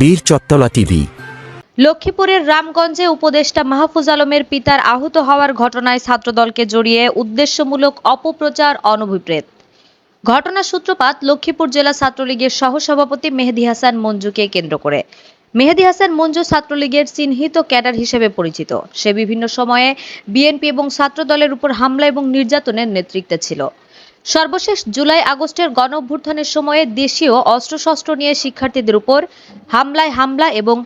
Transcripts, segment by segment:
বীর চত্তলা টিভি। লক্ষ্মীপুরের রামগঞ্জে উপদেষ্টা মাহফুজ আলমের পিতার আহত হওয়ার ঘটনায় ছাত্রদলকে জড়িয়ে উদ্দেশ্যমূলক অপপ্রচার অনভিপ্রেত। ঘটনার সূত্রপাত লক্ষ্মীপুর জেলা ছাত্রলীগের সহসভাপতি মেহেদি হাসান মঞ্জুকে কেন্দ্র করে। মেহেদি হাসান মঞ্জু ছাত্রলীগের চিহ্নিত ক্যাডার হিসেবে পরিচিত। সে বিভিন্ন সময়ে বিএনপি এবং ছাত্রদলের উপর হামলা এবং নির্যাতনের নেতৃত্বে ছিল। সর্বশেষ জুলাই আগস্টের গণ অভ্যুত্থানের সময়ে দেশীয় অস্ত্রশস্ত্র নিয়ে শিক্ষার্থীদের উপর হামলায় হামলা এবং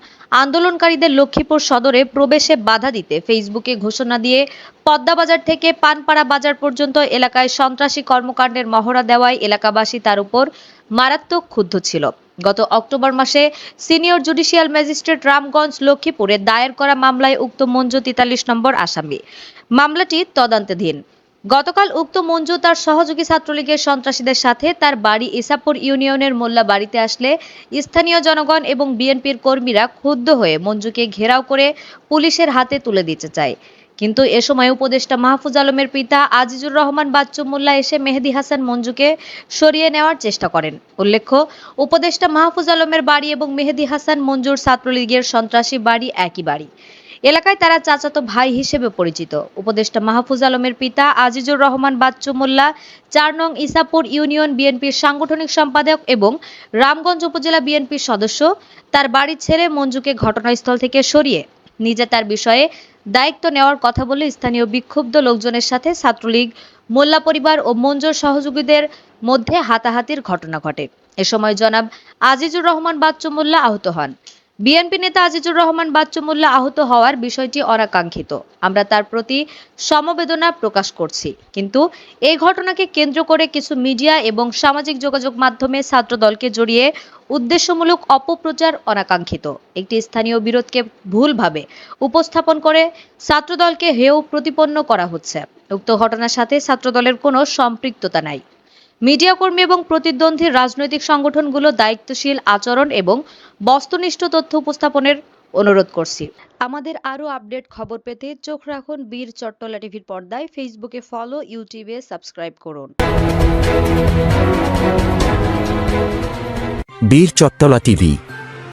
আন্দোলনকারীদের লক্ষ্মীপুর সদরে প্রবেশে বাধা দিতে ফেসবুকে ঘোষণা দিয়ে পদ্মাবাজার থেকে পানপাড়া বাজার পর্যন্ত এলাকায় সন্ত্রাসী কর্মকাণ্ডের মহড়া দেওয়ায় এলাকাবাসী তার উপর মারাত্মক ক্ষুব্ধ ছিল। গত অক্টোবর মাসে সিনিয়র জুডিশিয়াল ম্যাজিস্ট্রেট রামগঞ্জ লক্ষ্মীপুরে দায়ের করা মামলায় উক্ত মঞ্জু তেতাল্লিশ নম্বর আসামি। মামলাটি তদন্তাধীন। গতকাল উক্ত মঞ্জু তার সহযোগী ছাত্রলীগের সন্ত্রাসীদের সাথে তার বাড়ি ইসাপুর ইউনিয়নের মোল্লা বাড়িতে আসলে স্থানীয় জনগণ এবং বিএনপির কর্মীরা ক্ষুব্ধ হয়ে মঞ্জুকে ঘেরাও করে পুলিশের হাতে তুলে দিতে চায়। কিন্তু এ সময় উপদেষ্টা মাহফুজ আলমের পিতা আজিজুর রহমান বাচ্চু মোল্লা এসে মেহেদি হাসান মঞ্জুকে সরিয়ে নেওয়ার চেষ্টা করেন। উল্লেখ্য, উপদেষ্টা মাহফুজ আলমের বাড়ি এবং মেহেদি হাসান মঞ্জুর ছাত্রলীগের সন্ত্রাসী বাড়ি একই বাড়ি। এলাকায় তারা চাচাতো ভাই হিসেবে পরিচিত। উপদেষ্টা মাহফুজ আলমের পিতা আজিজুর রহমান বাচ্চু মোল্লা, চার নং ইসাপুর ইউনিয়ন বিএনপির সাংগঠনিক সম্পাদক এবং রামগঞ্জ উপজেলা বিএনপির সদস্য। তার বাড়ি ছেড়ে মঞ্জুকে ঘটনাস্থল থেকে সরিয়ে নিজে তার বিষয়ে দায়িত্ব নেওয়ার কথা বলে স্থানীয় বিক্ষুব্ধ লোকজনের সাথে ছাত্রলীগ, মোল্লা পরিবার ও মঞ্জুর সহযোগীদের মধ্যে হাতাহাতির ঘটনা ঘটে। এ সময় জনাব আজিজুর রহমান বাচ্চু মোল্লা আহত হন। বিএনপি নেতা আজিজুর রহমান বাচ্চু মোল্লা আহত হওয়ার বিষয়টি অনাকাঙ্ক্ষিত। আমরা তার প্রতি সমবেদনা প্রকাশ করছি। কিন্তু এই ঘটনাকে কেন্দ্র করে কিছু মিডিয়া এবং সামাজিক যোগাযোগ মাধ্যমে ছাত্রদলকে জড়িয়ে উদ্দেশ্যমূলক অপপ্রচার অনাকাঙ্ক্ষিত। একটি স্থানীয় বিরোধকে ভুলভাবে উপস্থাপন করে ছাত্রদলকে হেয় প্রতিপন্ন করা হচ্ছে। উক্ত ঘটনার সাথে ছাত্রদলের কোনো সম্পৃক্ততা নাই। মিডিয়া কর্মী এবং প্রতিদ্বন্দ্বী রাজনৈতিক সংগঠনগুলো দায়িত্বশীল আচরণ এবং বস্তুনিষ্ঠ তথ্য উপস্থাপনের অনুরোধ করছি। আমাদের আরও আপডেট খবর পেতে চোখ রাখুন বীর চট্টলা টিভির পর্দায় ফেসবুকে ফলো ইউটিউবে সাবস্ক্রাইব করুন। বীর চট্টলা টিভি